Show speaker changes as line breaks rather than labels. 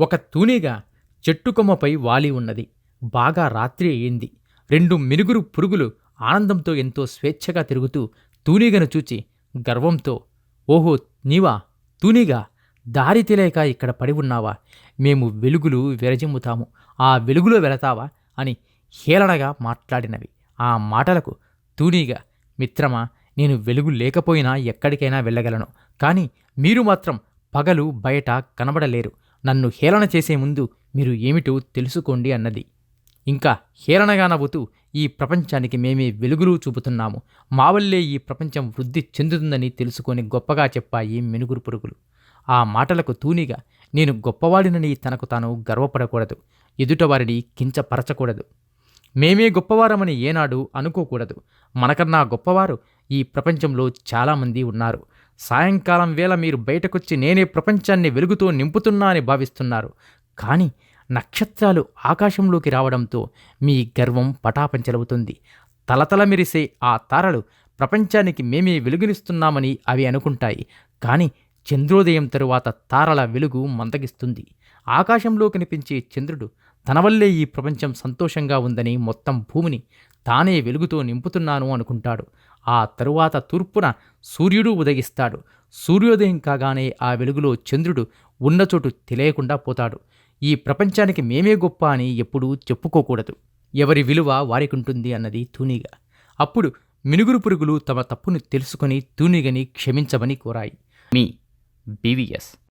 ఒక తూనీగ చెట్టు కొమ్మపై వాలి ఉన్నది. బాగా రాత్రి అయింది. రెండు మినుగురు పురుగులు ఆనందంతో ఎంతో స్వేచ్ఛగా తిరుగుతూ తూనీగను చూచి గర్వంతో ఓహో నీవా తూనీగా దారి తెలియక ఇక్కడ పడి ఉన్నావా? మేము వెలుగులు విరజిమ్ముతాము. ఆ వెలుగులో వెళతావా? అని హేళనగా మాట్లాడినవి. ఆ మాటలకు తూనీగా మిత్రమా నేను వెలుగు లేకపోయినా ఎక్కడికైనా వెళ్ళగలను. కానీ మీరు మాత్రం పగలు బయట కనబడలేరు. నన్ను హేళన చేసే ముందు మీరు ఏమిటో తెలుసుకోండి అన్నది. ఇంకా హేళనగా నవ్వుతూ ఈ ప్రపంచానికి మేమే వెలుగులు చూపుతున్నాము. మా వల్లే ఈ ప్రపంచం వృద్ధి చెందుతుందని తెలుసుకొని గొప్పగా చెప్పాయి మెనుగురు పురుగులు. ఆ మాటలకు తూనిగా నేను గొప్పవాడినని తనకు తాను గర్వపడకూడదు. ఎదుటవారిని కించపరచకూడదు. మేమే గొప్పవారమని ఏనాడు అనుకోకూడదు. మనకన్నా గొప్పవారు ఈ ప్రపంచంలో చాలామంది ఉన్నారు. సాయంకాలం వేళ మీరు బయటకొచ్చి నేనే ప్రపంచాన్ని వెలుగుతో నింపుతున్నా అని భావిస్తున్నారు. కానీ నక్షత్రాలు ఆకాశంలోకి రావడంతో మీ గర్వం పటాపంచలవుతుంది తలతల మెరిసే ఆ తారలు ప్రపంచానికి మేమే వెలుగునిస్తున్నామని అవి అనుకుంటాయి. కానీ చంద్రోదయం తరువాత తారల వెలుగు మందగిస్తుంది. ఆకాశంలో కనిపించే చంద్రుడు తన వల్లే ఈ ప్రపంచం సంతోషంగా ఉందని మొత్తం భూమిని తానే వెలుగుతో నింపుతున్నాను అనుకుంటాడు. ఆ తరువాత తూర్పున సూర్యుడు ఉదయిస్తాడు. సూర్యోదయం కాగానే ఆ వెలుగులో చంద్రుడు ఉన్న చోటు తెలియకుండా పోతాడు. ఈ ప్రపంచానికి మేమే గొప్ప అని ఎప్పుడూ చెప్పుకోకూడదు. ఎవరి విలువ వారికుంటుంది అన్నది తూనిగా. అప్పుడు మినుగురు పురుగులు తమ తప్పును తెలుసుకొని తూనిగని క్షమించమని కోరాయి. మీ బీవీఎస్